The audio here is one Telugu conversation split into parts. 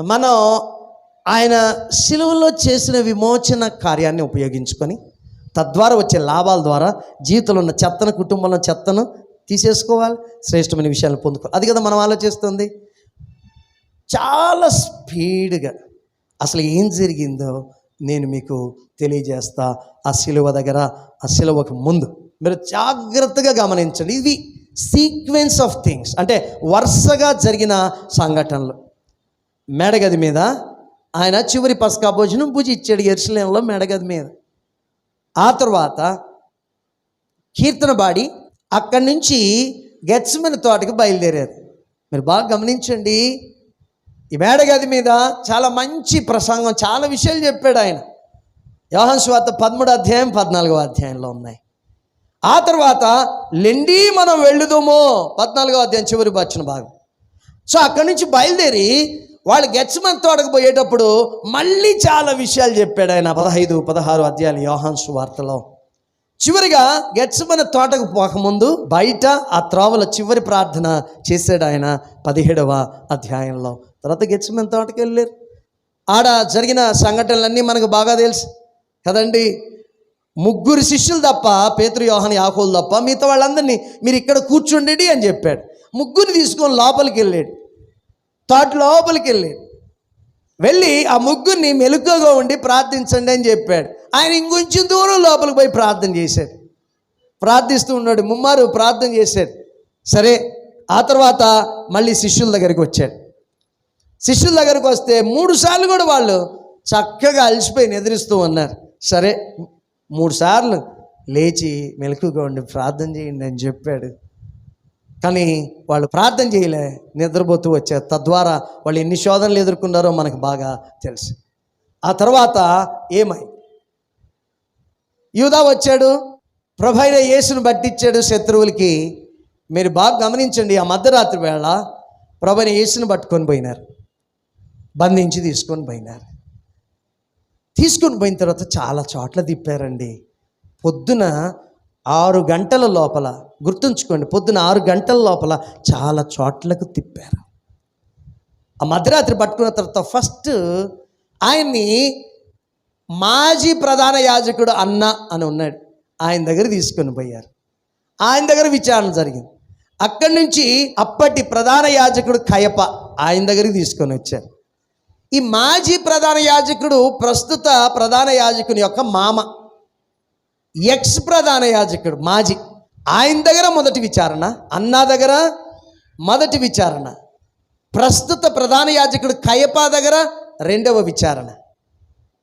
మనం ఆయన సిలువలో చేసిన విమోచన కార్యాన్ని ఉపయోగించుకొని తద్వారా వచ్చే లాభాల ద్వారా జీవితంలో ఉన్న చెత్తను కుటుంబంలో చెత్తను తీసేసుకోవాలి శ్రేష్టమైన విషయాలు పొందుకోవాలి. అది కదా మనం ఆలోచిస్తుంది. చాలా స్పీడ్గా అసలు ఏం జరిగిందో నేను మీకు తెలియజేస్తా. ఆ సిలువ దగ్గర ఆ సిలువకు ముందు మీరు జాగ్రత్తగా గమనించండి. ఇది సీక్వెన్స్ ఆఫ్ థింగ్స్ అంటే వరుసగా జరిగిన సంఘటనలు. మేడగది మీద ఆయన చివరి పసకా భోజనం పూజ ఇచ్చాడు ఎరుసలేంలో మేడగది మీద. ఆ తర్వాత కీర్తన పాడి అక్కడి నుంచి గెట్స్మన్ తోటకి బయలుదేరారు. మీరు బాగా గమనించండి ఈ మేడగది మీద చాలా మంచి ప్రసంగం చాలా విషయాలు చెప్పాడు ఆయన. యోహన్ స్వాత పదమూడు అధ్యాయం పద్నాలుగో అధ్యాయంలో ఉన్నాయి. ఆ తర్వాత లెండి మనం వెళ్ళుదామో పద్నాలుగో అధ్యాయం చివరి వచ్చిన భాగం. సో అక్కడి నుంచి బయలుదేరి వాళ్ళు గెచ్చమన్ తోటకు పోయేటప్పుడు మళ్ళీ చాలా విషయాలు చెప్పాడు ఆయన పదహైదు పదహారు అధ్యాయులు యోహాన్ వార్తలో చివరిగా గెచ్చమన తోటకు పోకముందు బయట ఆ త్రోవల చివరి ప్రార్థన చేశాడు ఆయన పదిహేడవ అధ్యాయంలో. తర్వాత గెచ్చమన తోటకు వెళ్ళారు. ఆడ జరిగిన సంఘటనలన్నీ మనకు బాగా తెలుసు. కదండి? ముగ్గురు శిష్యులు తప్ప పేతురు యోహాన్ యాకోలు తప్ప మిగతా వాళ్ళందరినీ మీరు ఇక్కడ కూర్చుండేది అని చెప్పాడు. ముగ్గురిని తీసుకొని లోపలికి వెళ్ళాడు. తోట లోపలికి వెళ్ళాడు వెళ్ళి ఆ ముగ్గురిని మెలుకగా ఉండి ప్రార్థించండి అని చెప్పాడు. ఆయన ఇంకొంచెం దూరం లోపలికి పోయి ప్రార్థన చేశాడు. ప్రార్థిస్తూ ఉన్నాడు. ముమ్మారు ప్రార్థన చేశాడు. సరే ఆ తర్వాత మళ్ళీ శిష్యుల దగ్గరికి వచ్చాడు. శిష్యుల దగ్గరికి వస్తే మూడు సార్లు కూడా వాళ్ళు చక్కగా అలసిపోయి నిద్రిస్తూ ఉన్నారు. సరే మూడు సార్లు లేచి మెలకుగా ఉండి ప్రార్థన చేయండి అని చెప్పాడు. కానీ వాళ్ళు ప్రార్థన చేయలే నిద్రపోతూ వచ్చారు. తద్వారా వాళ్ళు ఎన్ని శోధనలు ఎదుర్కొన్నారో మనకు బాగా తెలుసు. ఆ తర్వాత ఏమై? యూదా వచ్చాడు ప్రభైన యేసును పట్టించాడు శత్రువులకి. మీరు బాగా గమనించండి ఆ మధ్యరాత్రి వేళ ప్రభైన యేసును పట్టుకొని పోయినారు. బంధించి తీసుకొని పోయినారు. తీసుకొని పోయిన తర్వాత చాలా చోట్ల తిప్పారండి. పొద్దున ఆరు గంటల లోపల గుర్తుంచుకోండి పొద్దున ఆరు గంటల లోపల చాలా చోట్లకు తిప్పారు. ఆ మధ్యరాత్రి పట్టుకున్న తర్వాత ఫస్ట్ ఆయన్ని మాజీ ప్రధాన యాజకుడు అన్న అని ఉన్నాడు. ఆయన దగ్గర తీసుకొని పోయారు. ఆయన దగ్గర విచారణ జరిగింది. అక్కడి నుంచి అప్పటి ప్రధాన యాజకుడు కయప ఆయన దగ్గరికి తీసుకొని వచ్చారు. ఈ మాజీ ప్రధాన యాజకుడు ప్రస్తుత ప్రధాన యాజకుని యొక్క మామ. ఎక్స్ ప్రధాన యాజకుడు మాజీ. ఆయన దగ్గర మొదటి విచారణ అన్నా దగ్గర మొదటి విచారణ. ప్రస్తుత ప్రధాన యాజకుడు కయపా దగ్గర రెండవ విచారణ.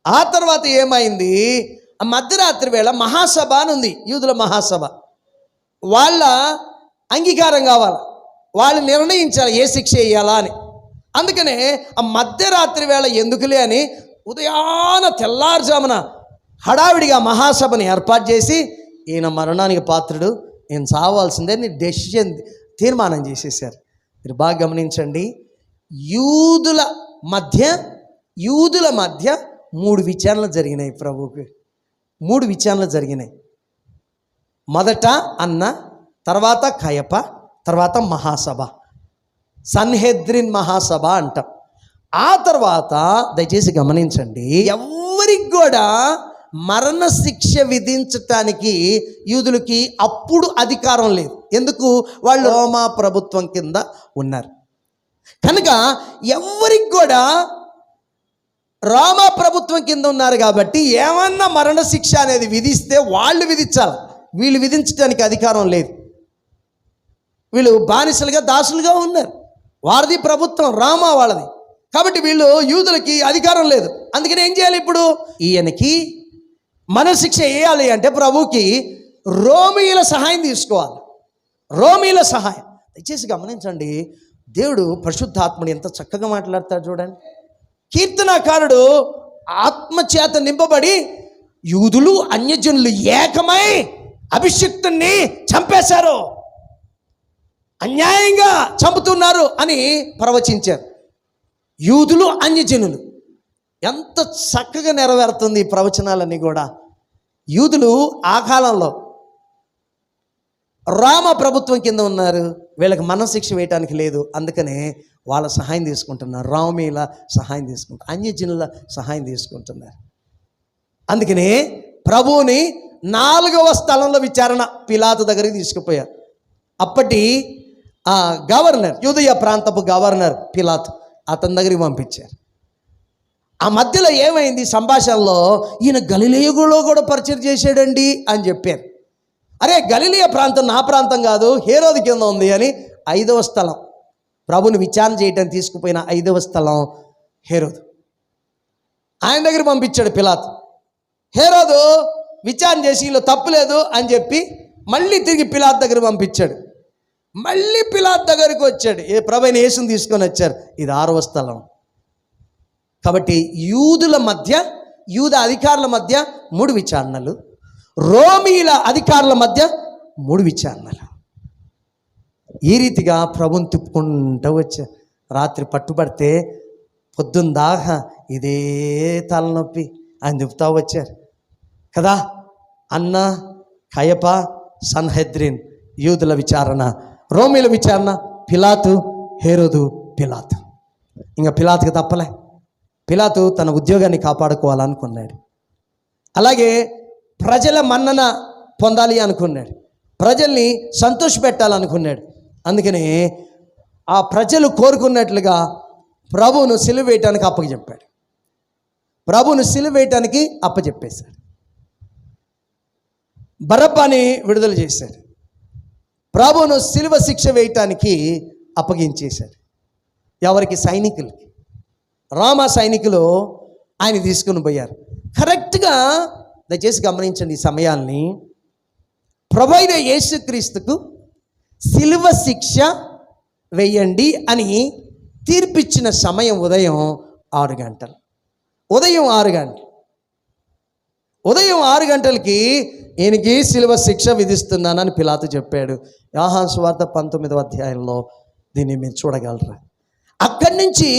ఆ తర్వాత ఏమైంది? ఆ మధ్యరాత్రి వేళ మహాసభ అని ఉంది యూదుల మహాసభ. వాళ్ళ అంగీకారం కావాలి? వాళ్ళు నిర్ణయించాలి? ఏ శిక్ష వేయాలా అని. అందుకనే ఆ మధ్యరాత్రి వేళ ఎందుకులే అని ఉదయాన తెల్లారుజామున హడావిడిగా మహాసభని ఏర్పాటు చేసి ఈయన మరణానికి పాత్రుడు. ఈయన చావాల్సిందే అని డెసిషన్ తీర్మానం చేసేసారు మీరు బాగా గమనించండి. యూదుల మధ్య యూదుల మధ్య మూడు విచారణలు జరిగినాయి ప్రభువుకి. మూడు విచారణలు జరిగినాయి. మొదట అన్న తర్వాత కయప తర్వాత మహాసభ. సన్హెద్రిన్ మహాసభ అంటాం. ఆ తర్వాత దయచేసి గమనించండి. ఎవరికి కూడా మరణ శిక్ష విధించటానికి యూదులకి అప్పుడు అధికారం లేదు. ఎందుకు? వాళ్ళు రోమా ప్రభుత్వం కింద ఉన్నారు. కనుక ఎవరికి కూడా రోమా ప్రభుత్వం కింద ఉన్నారు కాబట్టి ఏమన్నా మరణ శిక్ష అనేది విధిస్తే వాళ్ళు విధించాలి. వీళ్ళు విధించడానికి అధికారం లేదు. వీళ్ళు బానిసలుగా దాసులుగా ఉన్నారు. వారిది ప్రభుత్వం రామా వాళ్ళది. కాబట్టి వీళ్ళు యూదులకి అధికారం లేదు. అందుకని ఏం చేయాలి ఇప్పుడు? ఈయనకి మనశిక్ష వేయాలి అంటే ప్రభుకి రోమిల సహాయం తీసుకోవాలి. రోమిల సహాయం. దయచేసి గమనించండి దేవుడు పరిశుద్ధాత్మని ఎంత చక్కగా మాట్లాడతాడు చూడండి. కీర్తనాకారుడు ఆత్మచేత నింపబడి యూదులు అన్యజనులు ఏకమై అభిషిక్తుణ్ణి చంపేశారు. అన్యాయంగా చంపుతున్నారు అని ప్రవచించారు. యూదులు అన్యజనులు. ఎంత చక్కగా నెరవేరుతుంది ఈ ప్రవచనాలన్నీ కూడా. యూదులు ఆ కాలంలో రామ ప్రభుత్వం కింద ఉన్నారు. వీళ్ళకి మనశిక్ష వేయటానికి లేదు. అందుకనే వాళ్ళ సహాయం తీసుకుంటున్నారు. రామీల సహాయం తీసుకుంటారు అన్యజనుల సహాయం తీసుకుంటున్నారు. అందుకనే ప్రభువుని నాలుగవ స్థలంలో విచారణ పిలాతు దగ్గరికి తీసుకుపోయారు. అప్పటి ఆ గవర్నర్ యూదయ ప్రాంతపు గవర్నర్ పిలాత్ అతని దగ్గరికి పంపించారు. ఆ మధ్యలో ఏమైంది? సంభాషణలో ఈయన గలిలేయులో కూడా పరిచయం చేశాడండి అని చెప్పారు. అరే గలిలియ ప్రాంతం నా ప్రాంతం కాదు హేరోది కింద ఉంది అని ఐదవ స్థలం. ప్రభుని విచారణ చేయటం తీసుకుపోయిన ఐదవ స్థలం హేరోదు. ఆయన దగ్గర పంపించాడు పిలాత్. హేరోదు విచారణ చేసి వీళ్ళు తప్పులేదు అని చెప్పి మళ్ళీ తిరిగి పిలాత్ దగ్గర పంపించాడు. మళ్ళీ పిలాత్ దగ్గరికి వచ్చాడు. ఏ ప్రభైన యేసుని తీసుకొని వచ్చారు. ఇది ఆరవ స్థలం. కాబట్టి యూదుల మధ్య యూద అధికారుల మధ్య మూడు విచారణలు రోమీల అధికారుల మధ్య మూడు విచారణలు. ఈ రీతిగా ప్రభుని తిప్పుకుంటూ వచ్చా రాత్రి పట్టుబడితే పొద్దున్న దాకా ఇదే తలనొప్పి ఆయన చెప్తా వచ్చారు. కదా? అన్న కయప సన్హెద్రిన్ యూదుల విచారణ రోమిల విచారణ పిలాతు హేరోదు పిలాతు. ఇంకా పిలాతుకి తప్పలే. పిలాతు తన ఉద్యోగాన్ని కాపాడుకోవాలనుకున్నాడు. అలాగే ప్రజల మన్నన పొందాలి అనుకున్నాడు. ప్రజల్ని సంతోషపెట్టాలనుకున్నాడు అందుకని ఆ ప్రజలు కోరుకున్నట్లుగా ప్రభువును సిలువ వేయటానికి అప్పచెప్పాడు. ప్రభువును సిలువ వేయటానికి అప్పచెప్పేశాడు. బరబ్బాని విడుదల చేశాడు. ప్రభువును సిలువ శిక్ష వేయటానికి అప్పగించేశాడు. ఎవరికి? సైనికులకి. రామ సైనికులు ఆయన తీసుకుని పోయారు. కరెక్ట్గా దయచేసి గమనించండి ఈ సమయాల్ని. ప్రభైన యేసుక్రీస్తుకు శిలువ శిక్ష వేయండి అని తీర్పిచ్చిన సమయం ఉదయం ఆరు గంటలు. ఉదయం ఆరు గంటలు. ఉదయం ఆరు గంటలకి ఈయనకి శిలువ శిక్ష విధిస్తున్నానని పిలాతు చెప్పాడు. యాహాన్ స్వార్థ పంతొమ్మిదవ అధ్యాయంలో దీన్ని మీరు చూడగలరా? అక్కడి నుంచి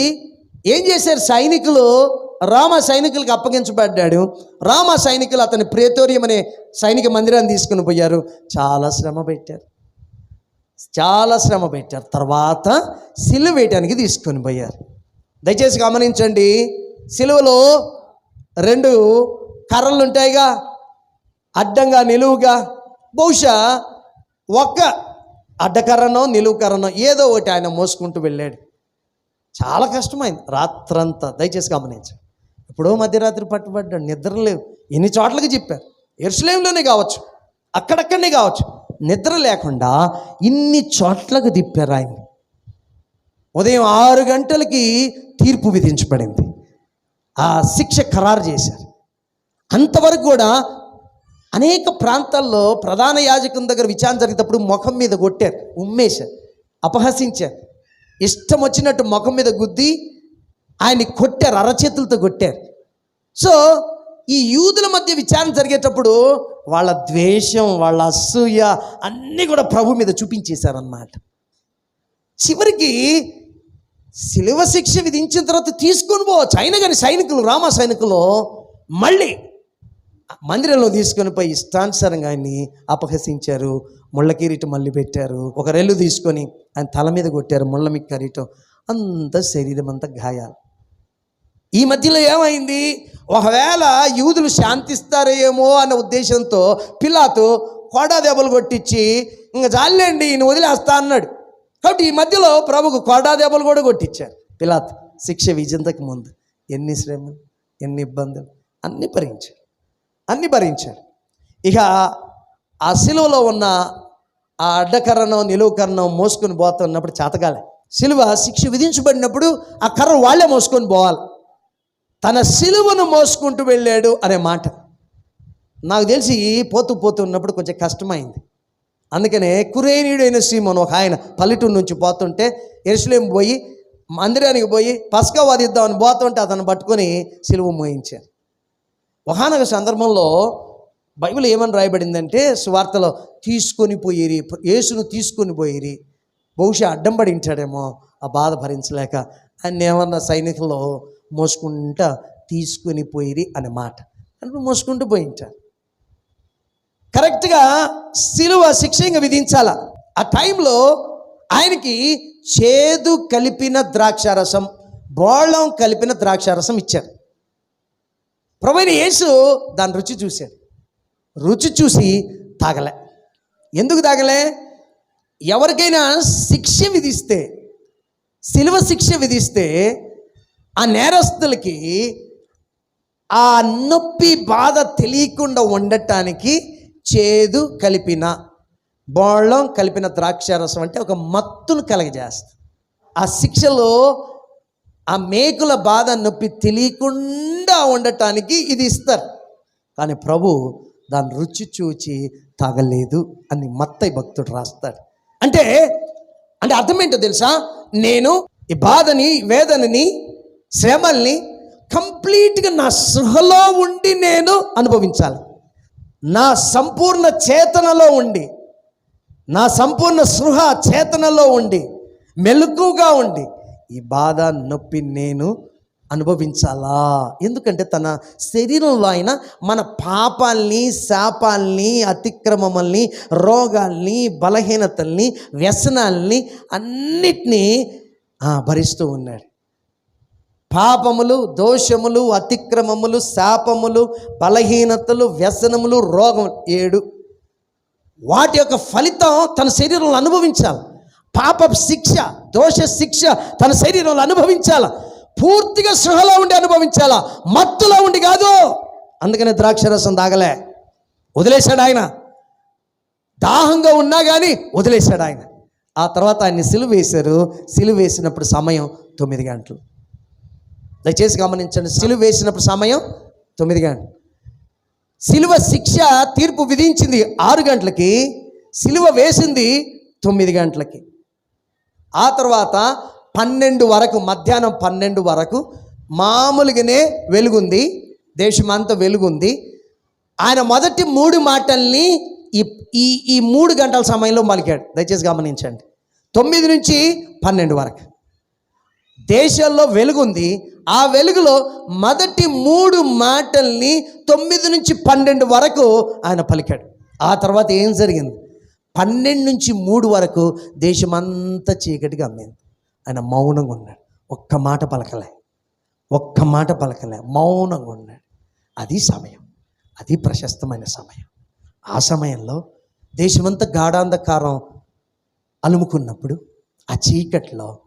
ఏం చేశారు? సైనికులు రామ సైనికులకు అప్పగించబడ్డాడు. రామ సైనికులు అతని ప్రేతోరియం అనే సైనిక మందిరాన్ని తీసుకుని పోయారు. చాలా శ్రమ పెట్టారు. చాలా శ్రమ పెట్టారు. తర్వాత సిలువ వేయటానికి తీసుకొని పోయారు. దయచేసి గమనించండి. సిలువలో రెండు కర్రలు ఉంటాయిగా. అడ్డంగా నిలువుగా. బహుశా ఒక్క అడ్డకర్రనో నిలువు కర్రనో ఏదో ఒకటి ఆయన మోసుకుంటూ వెళ్ళాడు. చాలా కష్టమైంది. రాత్రంతా. దయచేసి గమనించండి. ఎప్పుడో మధ్యరాత్రి పట్టుబడ్డాడు నిద్ర లేవు. ఎన్ని చోట్లకి చెప్పారు? ఎరుసలేంలోనే కావచ్చు. అక్కడక్కడనే కావచ్చు. నిద్ర లేకుండా ఇన్ని చోట్లకు తిప్పారు ఆయన. ఉదయం ఆరు గంటలకి తీర్పు విధించబడింది. ఆ శిక్ష ఖరారు చేశారు. అంతవరకు కూడా అనేక ప్రాంతాల్లో ప్రధాన యాజకుని దగ్గర విచారణ జరిగేటప్పుడు ముఖం మీద కొట్టారు. ఉమ్మేశారు. అపహసించారు. ఇష్టం వచ్చినట్టు ముఖం మీద గుద్ది ఆయన్ని కొట్టారు అరచేతులతో కొట్టారు. సో ఈ యూదుల మధ్య విచారణ జరిగేటప్పుడు వాళ్ళ ద్వేషం వాళ్ళ అసూయ అన్నీ కూడా ప్రభు మీద చూపించేశారన్నమాట. చివరికి శిలువ శిక్ష విధించిన తర్వాత తీసుకొని పోవచ్చు. అయినా కానీ సైనికులు రామ సైనికులు మళ్ళీ మందిరంలో తీసుకొని పోయి ఇష్టానుసారంగా ఆయన్ని అపహసించారు ముళ్ళ కిరీటం మళ్ళీ పెట్టారు ఒక రెల్లు తీసుకొని ఆయన తల మీద కొట్టారు ముళ్ళ మీ కిరీటం అంత శరీరం అంతా గాయాలు. ఈ మధ్యలో ఏమైంది? ఒకవేళ యూదులు శాంతిస్తారేమో అన్న ఉద్దేశంతో పిల్లాతో కోడా దెబ్బలు కొట్టించి ఇంకా జాలేండి ఈయన వదిలేస్తా అన్నాడు. కాబట్టి ఈ మధ్యలో ప్రభుకు కోడా దెబ్బలు కూడా కొట్టించారు. పిలాత్ శిక్ష విజంతకు ముందు ఎన్ని శ్రమలు ఎన్ని ఇబ్బందులు అన్నీ భరించారు అన్ని భరించారు. ఇక ఆ సిలువలో ఉన్న ఆ అడ్డకర్రను నిలువు కర్రను మోసుకొని పోతున్నప్పుడు చేతగాలే. సిలువ శిక్ష విధించబడినప్పుడు ఆ కర్ర వాళ్ళే మోసుకొని పోవాలి. తన సిలువను మోసుకుంటూ వెళ్ళాడు అనే మాట. నాకు తెలిసి పోతూ పోతూ ఉన్నప్పుడు కొంచెం కష్టమైంది. అందుకనే కురేనీయుడైన సీమోను ఒక ఆయన పల్లెటూరు నుంచి పోతుంటే ఎరుసలేం పోయి మందిరానికి పోయి పసక వాదిద్దామని పోతుంటే అతను పట్టుకొని సిలువ మోయించారు. ఒకనొక సందర్భంలో బైబిల్ ఏమని రాయబడిందంటే సువార్తలో తీసుకొని పోయిరి యేసును తీసుకొని పోయిరి బహుశా అడ్డం పడి ఉంటాడేమో ఆ బాధ భరించలేక ఆయన ఏమన్నా సైనికులు మోసుకుంటా తీసుకొని పోయిరి అనే మాట. అంటే మోసుకుంటూ పోయింటారు కరెక్ట్గా సిలువ శిక్ష ఇంకా విధించాల? ఆ టైంలో ఆయనకి చేదు కలిపిన ద్రాక్షారసం బోళం కలిపిన ద్రాక్షారసం ఇచ్చారు. ప్రభువైన యేసు దాని రుచి చూశాడు. రుచి చూసి తాగలే. ఎందుకు తాగలే? ఎవరికైనా శిక్ష విధిస్తే శిలువ శిక్ష విధిస్తే ఆ నేరస్తులకి ఆ నొప్పి బాధ తెలియకుండా ఉండటానికి చేదు కలిపిన బోళ్ళం కలిపిన ద్రాక్షారసం అంటే ఒక మత్తును కలగజేస్తుంది. ఆ శిక్షలో ఆ మేకుల బాధ నొప్పి తెలియకుండా ఉండటానికి ఇది ఇస్తారు. కానీ ప్రభు దాని రుచి చూచి తాగలేదు అని మత్తయ్య భక్తుడు రాస్తాడు. అంటే అంటే అర్థం ఏంటో తెలుసా? నేను ఈ బాధని వేదనని శ్రమల్ని కంప్లీట్గా నా సృహలో ఉండి నేను అనుభవించాలి. నా సంపూర్ణ చేతనలో ఉండి నా సంపూర్ణ సృహ చేతనలో ఉండి మెలకుగా ఉండి ఈ బాధ నొప్పి నేను అనుభవించాలా? ఎందుకంటే తన శరీరంలో ఆయన మన పాపాల్ని శాపాల్ని అతిక్రమముల్ని రోగాల్ని బలహీనతల్ని వ్యసనాల్ని అన్నిటినీ భరిస్తూ ఉన్నాడు. పాపములు దోషములు అతిక్రమములు శాపములు బలహీనతలు వ్యసనములు రోగం ఏడు. వాటి యొక్క ఫలితం తన శరీరంలో అనుభవించాలి. పాప శిక్ష దోష శిక్ష తన శరీరంలో అనుభవించాల? పూర్తిగా సృహలో ఉండి అనుభవించాలా? మత్తులో ఉండి కాదు. అందుకనే ద్రాక్షరసం తాగలే. వదిలేశాడు ఆయన. దాహంగా ఉన్నా కానీ వదిలేశాడు ఆయన. ఆ తర్వాత ఆయన్ని సిలువ వేశారు సిలువ వేసినప్పుడు సమయం తొమ్మిది గంటలు. దయచేసి గమనించండి. సిలువ వేసినప్పుడు సమయం తొమ్మిది గంటలు. సిలువ శిక్ష తీర్పు విధించింది ఆరు గంటలకి సిలువ వేసింది తొమ్మిది గంటలకి. ఆ తర్వాత పన్నెండు వరకు మధ్యాహ్నం పన్నెండు వరకు మామూలుగానే వెలుగుంది దేశమంతా వెలుగుంది. ఆయన మొదటి మూడు మాటల్ని ఈ ఈ ఈ మూడు గంటల సమయంలో పలికాడు దయచేసి గమనించండి. తొమ్మిది నుంచి పన్నెండు వరకు. దేశంలో వెలుగుంది. ఆ వెలుగులో మొదటి మూడు మాటల్ని తొమ్మిది నుంచి పన్నెండు వరకు ఆయన పలికాడు. ఆ తర్వాత ఏం జరిగింది? పన్నెండు నుంచి మూడు వరకు దేశమంతా చీకటిగా అమ్మింది. ఆయన మౌనంగా ఉన్నాడు. ఒక్క మాట పలకలే. ఒక్క మాట పలకలే. మౌనంగా ఉన్నాడు. అది సమయం. అది ప్రశస్తమైన సమయం. ఆ సమయంలో దేశమంతా గాఢాంధకారం అలుముకున్నప్పుడు ఆ చీకట్లో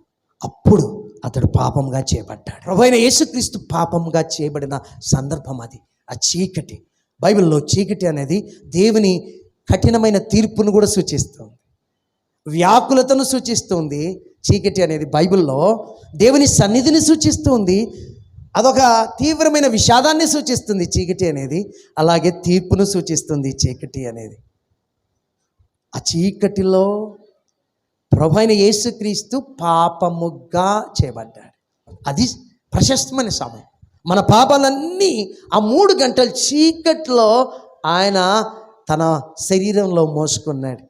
అప్పుడు అతడు పాపంగా చేయబడ్డాడు ఆయన యేసుక్రీస్తు పాపంగా చేయబడిన సందర్భం అది. ఆ చీకటి. బైబిల్లో చీకటి అనేది దేవుని కఠినమైన తీర్పును కూడా సూచిస్తుంది. వ్యాకులతను సూచిస్తుంది. చీకటి అనేది బైబిల్లో దేవుని సన్నిధిని సూచిస్తుంది. అదొక తీవ్రమైన విషాదాన్ని సూచిస్తుంది చీకటి అనేది. అలాగే తీర్పును సూచిస్తుంది చీకటి అనేది. ఆ చీకటిలో ప్రభు అయిన యేసుక్రీస్తు పాపముగా చేయబడ్డాడు. అది ప్రశస్తమైన సమయం. మన పాపాలన్నీ ఆ మూడు గంటల చీకట్లో ఆయన తన శరీరంలో మోసుకున్నాడు.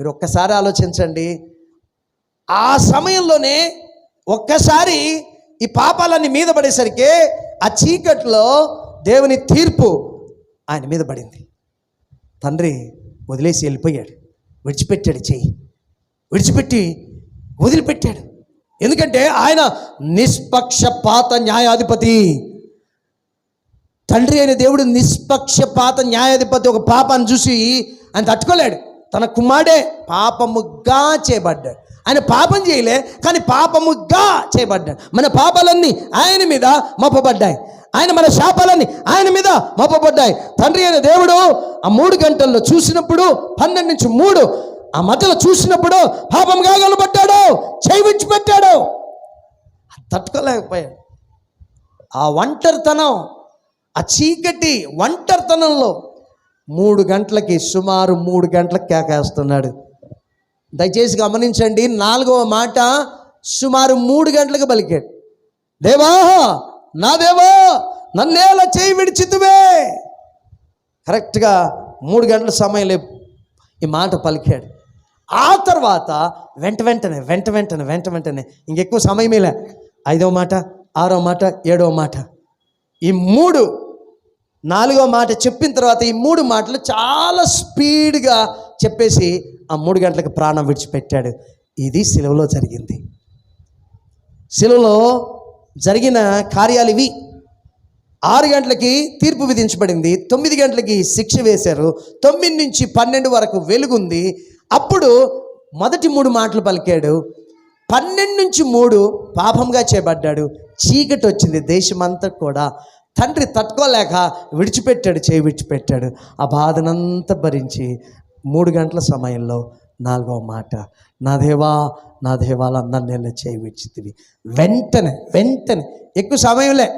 మీరు ఒక్కసారి ఆలోచించండి. ఆ సమయంలోనే ఒక్కసారి ఈ పాపాలన్నీ మీద పడేసరికి ఆ చీకట్లో దేవుని తీర్పు ఆయన మీద పడింది. తండ్రి వదిలేసి వెళ్ళిపోయాడు. విడిచిపెట్టాడు చెయ్యి. విడిచిపెట్టి వదిలిపెట్టాడు. ఎందుకంటే ఆయన నిష్పక్షపాత న్యాయాధిపతి. తండ్రి అయిన దేవుడు నిష్పక్షపాత న్యాయాధిపతి ఒక పాపాన్ని చూసి ఆయన తట్టుకోలేడు. తన కుమారుడే పాపముగా చేయబడ్డాడు. ఆయన పాపం చేయలే కానీ పాపముగా చేయబడ్డాడు. మన పాపాలన్నీ ఆయన మీద మోపబడ్డాయి. ఆయన మన శాపాలన్నీ ఆయన మీద మోపబడ్డాయి. తండ్రి అయిన దేవుడు ఆ మూడు గంటల్లో చూసినప్పుడు పన్నెండు నుంచి మూడు ఆ మధ్యలో చూసినప్పుడు పాపంగా కనబడ్డాడు చేయించి పెట్టాడు. తట్టుకోలేకపోయాడు. ఆ ఒంటరితనం ఆ చీకటి ఒంటరితనంలో మూడు గంటలకి సుమారు మూడు గంటలకు కేకేస్తున్నాడు. దయచేసి గమనించండి నాలుగవ మాట సుమారు మూడు గంటలకు పలికాడు. దేవా నా దేవా నన్నేలా చేయి విడిచితువే. కరెక్ట్గా మూడు గంటల సమయంలో ఈ మాట పలికాడు. ఆ తర్వాత వెంట వెంటనే వెంట వెంటనే వెంట వెంటనే ఇంకెక్కువ సమయమేలే ఐదవ మాట ఆరో మాట ఏడవ మాట. ఈ మూడు నాలుగో మాట చెప్పిన తర్వాత ఈ మూడు మాటలు చాలా స్పీడ్గా చెప్పేసి ఆ మూడు గంటలకు ప్రాణం విడిచిపెట్టాడు. ఇది సెలవులో జరిగింది. సెలవులో జరిగిన కార్యాలు ఇవి. ఆరు గంటలకి తీర్పు విధించబడింది. తొమ్మిది గంటలకి శిక్ష వేశారు. తొమ్మిది నుంచి పన్నెండు వరకు వెలుగుంది. అప్పుడు మొదటి మూడు మాటలు పలికాడు. పన్నెండు నుంచి మూడు పాపంగా చేపడ్డాడు చీకటి వచ్చింది దేశమంతా కూడా. తండ్రి తట్టుకోలేక విడిచిపెట్టాడు చేయి విడిచిపెట్టాడు. ఆ బాధనంతా భరించి మూడు గంటల సమయంలో నాలుగవ మాట నా దేవా నా దేవాల నన్ను చేయి విడిచితివి. వెంటనే వెంటనే ఎక్కువ సమయంలే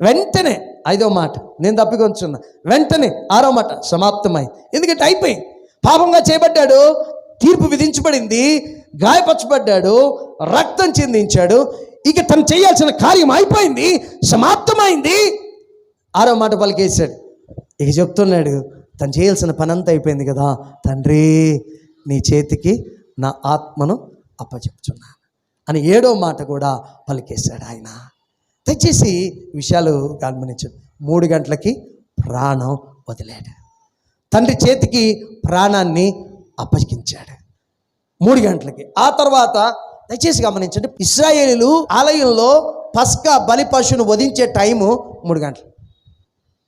వెంటనే ఐదో మాట నేను తప్పికొంచున్నా వెంటనే ఆరో మాట సమాప్తమై ఎందుకంటే అయిపోయింది. పాపంగా చేయబడ్డాడు తీర్పు విధించబడింది గాయపరచబడ్డాడు రక్తం చెందించాడు. ఇక తను చేయాల్సిన కార్యం అయిపోయింది సమాప్తమైంది. ఆరో మాట పలికేశాడు. ఇక చెప్తున్నాడు తను చేయాల్సిన పని అంతా అయిపోయింది కదా తండ్రి నీ చేతికి నా ఆత్మను అప్పచెప్తున్నాను అని ఏడో మాట కూడా పలికేశాడు ఆయన. దయచేసి విషయాలు గమనించు. మూడు గంటలకి ప్రాణం వదిలాడు. తండ్రి చేతికి ప్రాణాన్ని అప్పగించాడు. మూడు గంటలకి. ఆ తర్వాత దయచేసి గమనించండి ఇస్రాయేలీలు ఆలయంలో పస్కా బలి పశువును వధించే టైము మూడు గంటలు.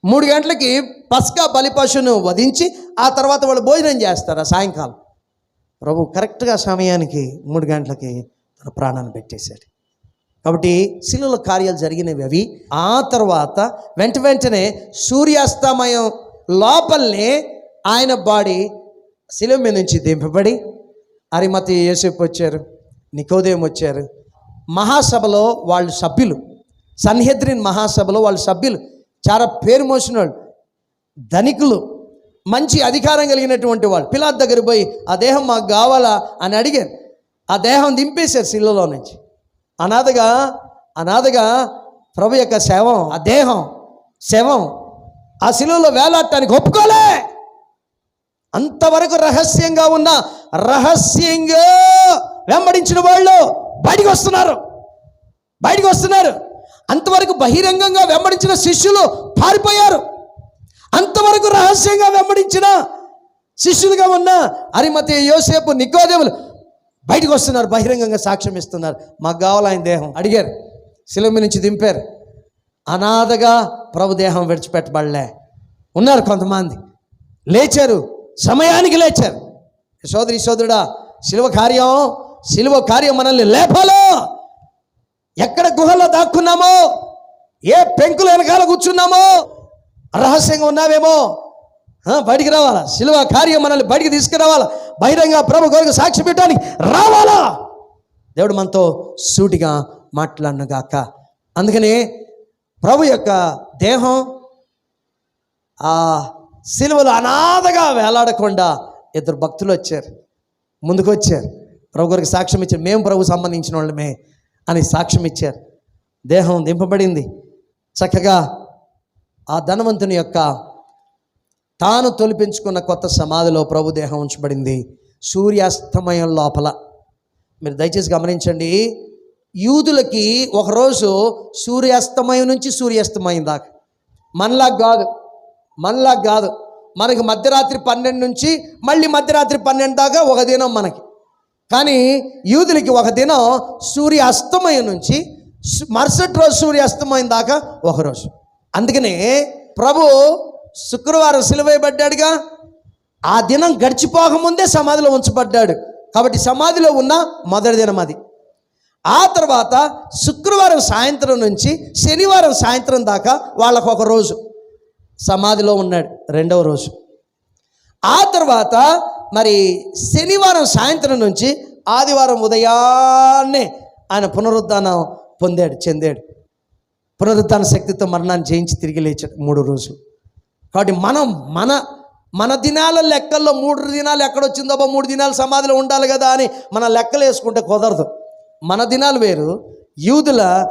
మూడు గంటలకి పస్కా బలిపశును వధించి ఆ తర్వాత వాళ్ళు భోజనం చేస్తారు ఆ సాయంకాలం. ప్రభు కరెక్ట్గా సమయానికి మూడు గంటలకి తన ప్రాణాన్ని పెట్టేశాడు. కాబట్టి శిలుల కార్యాలు జరిగినవి అవి. ఆ తర్వాత వెంట వెంటనే సూర్యాస్తమయం లోపలనే ఆయన బాడీ శిలువ మీద నుంచి దింపబడి అరిమతి యేసేపు వచ్చారు నికోదేం వచ్చారు. మహాసభలో వాళ్ళు సభ్యులు సన్హెద్రిన్ మహాసభలో వాళ్ళు సభ్యులు. చాలా పేరు మోసిన వాళ్ళు ధనికులు మంచి అధికారం కలిగినటువంటి వాళ్ళు. పిలాత్ దగ్గర పోయి ఆ దేహం మాకు కావాలా? అని అడిగారు. ఆ దేహం దింపేశారు శిల్లలో నుంచి. అనాథగా అనాథగా ప్రభు యొక్క శవం ఆ దేహం శవం ఆ శిలువలో వేలాడటానికి ఒప్పుకోలే. అంతవరకు రహస్యంగా ఉన్న రహస్యంగా వెంబడించిన వాళ్ళు బయటికి వస్తున్నారు. బయటికి వస్తున్నారు. అంతవరకు బహిరంగంగా వెంబడించిన శిష్యులు పారిపోయారు. అంతవరకు రహస్యంగా వెంబడించిన శిష్యులుగా ఉన్న అరిమతి యోసేపు నికోదేవులు బయటకు వస్తున్నారు బహిరంగంగా సాక్ష్యం ఇస్తున్నారు. మాకు కావాలి ఆయన దేహం? అడిగారు. శిలువ నుంచి దింపారు. అనాథగా ప్రభు దేహం విడిచిపెట్టబడలే. ఉన్నారు కొంతమంది. లేచారు. సమయానికి లేచారు. సోదరి సోదరుడా శిలువ కార్యం శిలువ కార్యం మనల్ని లేపాలో? ఎక్కడ గుహలో దాక్కున్నామో ఏ పెంకుల వెనకాల కూర్చున్నామో రహస్యంగా ఉన్నావేమో బయటికి రావాలా? శిలువ కార్యం మనల్ని బయటికి తీసుకురావాలా? బహిరంగ ప్రభు కొరకు సాక్షి పెట్టడానికి రావాలా? దేవుడు మనతో సూటిగా మాట్లాడినగాక. అందుకని ప్రభు యొక్క దేహం ఆ సిలువలు అనాథగా వేలాడకుండా ఇద్దరు భక్తులు వచ్చారు. ముందుకు వచ్చారు. ప్రభు గారికి సాక్ష్యం ఇచ్చారు. మేము ప్రభు సంబంధించిన వాళ్ళమే. అని సాక్ష్యం ఇచ్చారు. దేహం దింపబడింది. చక్కగా ఆ ధనవంతుని యొక్క తాను తొలిపించుకున్న కొత్త సమాధిలో ప్రభు దేహం ఉంచబడింది. సూర్యాస్తమయం లోపల. మీరు దయచేసి గమనించండి యూదులకి ఒకరోజు సూర్యాస్తమయం నుంచి సూర్యాస్తమయం దాకా. మనలా కాదు మనలా కాదు. మనకి మధ్యరాత్రి పన్నెండు నుంచి మళ్ళీ మధ్యరాత్రి పన్నెండు దాకా ఒక దినం మనకి. కానీ యూదులకి ఒక దినం సూర్య అస్తమయం నుంచి మరుసటి రోజు సూర్య అస్తమయం దాకా ఒక రోజు. అందుకనే ప్రభు శుక్రవారం సిలువైబడ్డాడుగా ఆ దినం గడిచిపోకముందే సమాధిలో ఉంచబడ్డాడు. కాబట్టి సమాధిలో ఉన్న మొదటి దినం అది. ఆ తర్వాత శుక్రవారం సాయంత్రం నుంచి శనివారం సాయంత్రం దాకా వాళ్ళకు ఒక రోజు. సమాధిలో ఉన్నాడు రెండవ రోజు. ఆ తర్వాత మరి శనివారం సాయంత్రం నుంచి ఆదివారం ఉదయాన్నే ఆయన పునరుద్ధానం పొందాడు చెందాడు. పునరుద్ధాన శక్తితో మరణాన్ని జయించి తిరిగి లేచాడు మూడు రోజులు కాబట్టి మనం మన మన దినాల లెక్కల్లో మూడు దినాలు ఎక్కడొచ్చిందో అబ్బా మూడు దినాలు సమాధిలో ఉండాలి కదా అని మన లెక్కలు వేసుకుంటే కుదరదు. మన దినాలు వేరు యూదుల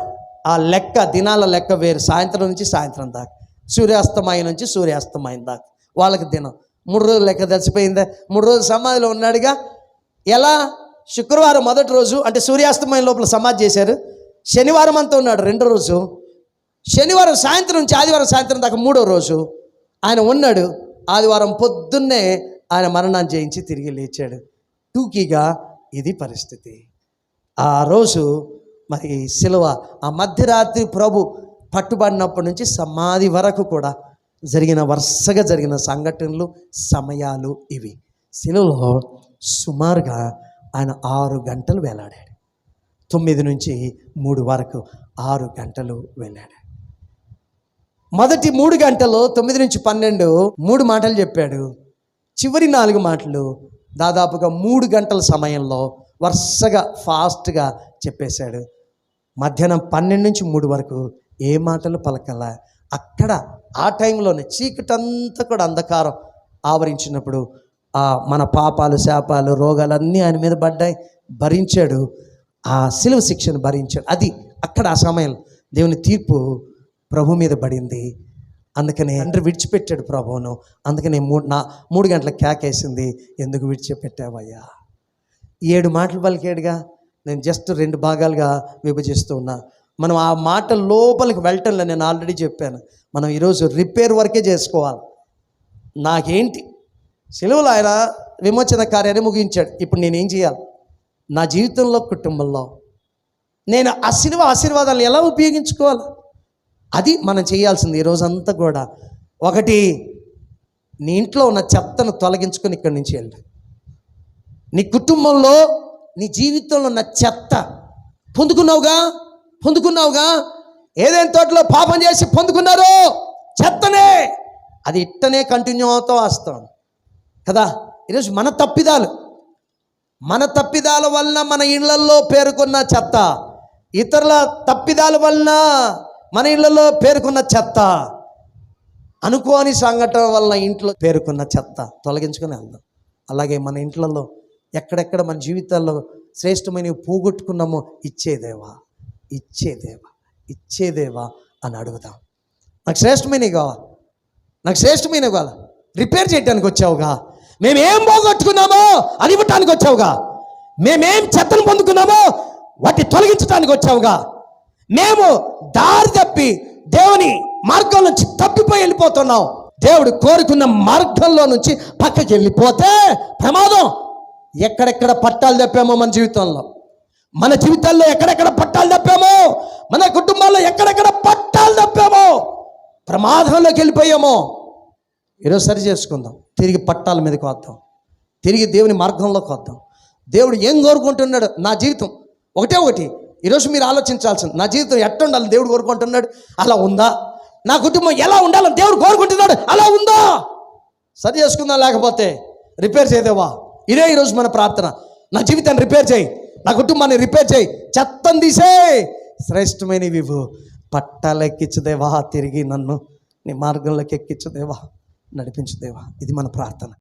ఆ లెక్క దినాల లెక్క వేరు సాయంత్రం నుంచి సాయంత్రం దాకా. సూర్యాస్తమయం నుంచి సూర్యాస్తమయం దాకా. వాళ్ళకి దినం. మూడు రోజులు లెక్క చచ్చిపోయిందా మూడు రోజులు సమాధిలో ఉన్నాడుగా. ఎలా? శుక్రవారం మొదటి రోజు అంటే సూర్యాస్తమయం లోపల సమాధి చేశారు. శనివారం అంతా ఉన్నాడు రెండో రోజు. శనివారం సాయంత్రం నుంచి ఆదివారం సాయంత్రం దాకా మూడో రోజు. ఆయన ఉన్నాడు. ఆదివారం పొద్దున్నే ఆయన మరణాన్ని చేయించి తిరిగి లేచాడు. టూకీగా ఇది పరిస్థితి. ఆ రోజు మరి సిలువ ఆ మధ్యరాత్రి ప్రభు పట్టుబడినప్పటి నుంచి సమాధి వరకు కూడా జరిగిన వరుసగా జరిగిన సంఘటనలు సమయాలు ఇవి. సిలువలో సుమారుగా ఆయన ఆరు గంటలు వేలాడాడు. తొమ్మిది నుంచి మూడు వరకు ఆరు గంటలు వెళ్ళాడు మొదటి మూడు గంటలు తొమ్మిది నుంచి పన్నెండు మూడు మాటలు చెప్పాడు. చివరి నాలుగు మాటలు దాదాపుగా మూడు గంటల సమయంలో వరుసగా ఫాస్ట్గా చెప్పేశాడు. మధ్యాహ్నం పన్నెండు నుంచి మూడు వరకు ఏ మాటలు పలకల? అక్కడ ఆ టైంలోనే చీకటంతా కూడా అంధకారం ఆవరించినప్పుడు ఆ మన పాపాలు శాపాలు రోగాలన్నీ ఆయన మీద పడ్డాయి భరించాడు. ఆ సిలువ శిక్షను భరించాడు. అది అక్కడ ఆ సమయం దేవుని తీర్పు ప్రభు మీద పడింది. అందుకనే తండ్రి విడిచిపెట్టాడు ప్రభువును. అందుకనే మూడు నా మూడు గంటల కేకేసింది ఎందుకు విడిచిపెట్టావయ్యా? ఏడు మాటలు పలికాడుగా. నేను జస్ట్ రెండు భాగాలుగా విభజిస్తూ ఉన్నా. మనం ఆ మాట లోపలికి వెళ్ళటంలో నేను ఆల్రెడీ చెప్పాను. మనం ఈరోజు రిపేర్ వరకే చేసుకోవాలి. నాకేంటి? సెలవులు ఆయన విమోచన కార్యాన్ని ముగించాడు. ఇప్పుడు నేనేం చేయాలి? నా జీవితంలో కుటుంబంలో నేను ఆ సినిమా ఆశీర్వాదాలు ఎలా ఉపయోగించుకోవాలి? అది మనం చేయాల్సింది ఈరోజంతా కూడా. ఒకటి నీ ఇంట్లో ఉన్న చెత్తను తొలగించుకొని ఇక్కడి నుంచి వెళ్ళి. నీ కుటుంబంలో నీ జీవితంలో ఉన్న చెత్త పొందుకున్నావుగా? పొందుకున్నావుగా? ఏదైనా తోటలో పాపం చేసి పొందుకున్నారు చెత్తనే. అది ఇట్టనే కంటిన్యూ అవుతూ వస్తాం. కదా? ఈరోజు మన తప్పిదాలు. మన తప్పిదాల వలన మన ఇళ్ళలో పేరుకున్న చెత్త. ఇతరుల తప్పిదాల వలన మన ఇళ్ళలో పేరుకున్న చెత్త. అనుకోని సంఘటన వలన ఇంట్లో పేరుకున్న చెత్త. తొలగించుకుని వెళ్దాం. అలాగే మన ఇంట్లలో ఎక్కడెక్కడ మన జీవితాల్లో శ్రేష్టమైనవి పోగొట్టుకున్నామో ఇచ్చేదేవా? ఇచ్చేదేవా ఇచ్చేదేవా అని అడుగుదాం నాకు శ్రేష్టమైనవి కావాలి నాకు శ్రేష్టమైనవి కావాలి రిపేర్ చేయడానికి వచ్చావుగా. మేమేం పోగొట్టుకున్నామో అది ఇవ్వటానికి వచ్చావుగా. మేమేం చెత్తను పొందుకున్నామో వాటి తొలగించడానికి వచ్చావుగా. మేము దారి తప్పి దేవుని మార్గం నుంచి తప్పిపోయి వెళ్ళిపోతున్నాం. దేవుడు కోరుకున్న మార్గంలో నుంచి పక్కకి వెళ్ళిపోతే ప్రమాదం. ఎక్కడెక్కడ పట్టాలు తప్పామో మన జీవితంలో. మన జీవితాల్లో ఎక్కడెక్కడ పట్టాలు తప్పామో మన కుటుంబాల్లో ఎక్కడెక్కడ పట్టాలు తప్పామో ప్రమాదంలోకి వెళ్ళిపోయామో ఈరోజు సరి చేసుకుందాం. తిరిగి పట్టాల మీదకి వద్దాం. తిరిగి దేవుని మార్గంలోకి వద్దాం. దేవుడు ఏం కోరుకుంటున్నాడు? నా జీవితం ఒకటే ఒకటి. ఈరోజు మీరు ఆలోచించాల్సింది నా జీవితం ఎట్ట ఉండాలి దేవుడు కోరుకుంటున్నాడు? అలా ఉందా? నా కుటుంబం ఎలా ఉండాలని దేవుడు కోరుకుంటున్నాడు? అలా ఉందా? సరి చేసుకుందాం లేకపోతే రిపేర్ చేయదేవా ఇదే ఈరోజు మన ప్రార్థన. నా జీవితాన్ని రిపేర్ చేయి. నా కుటుంబాన్ని రిపేర్ చేయి. చెత్తను తీసే శ్రేష్టమైన విభు పట్టాలెక్కించుదేవా తిరిగి నన్ను నీ మార్గంలోకి ఎక్కించుదేవా నడిపించుదేవా. ఇది మన ప్రార్థన.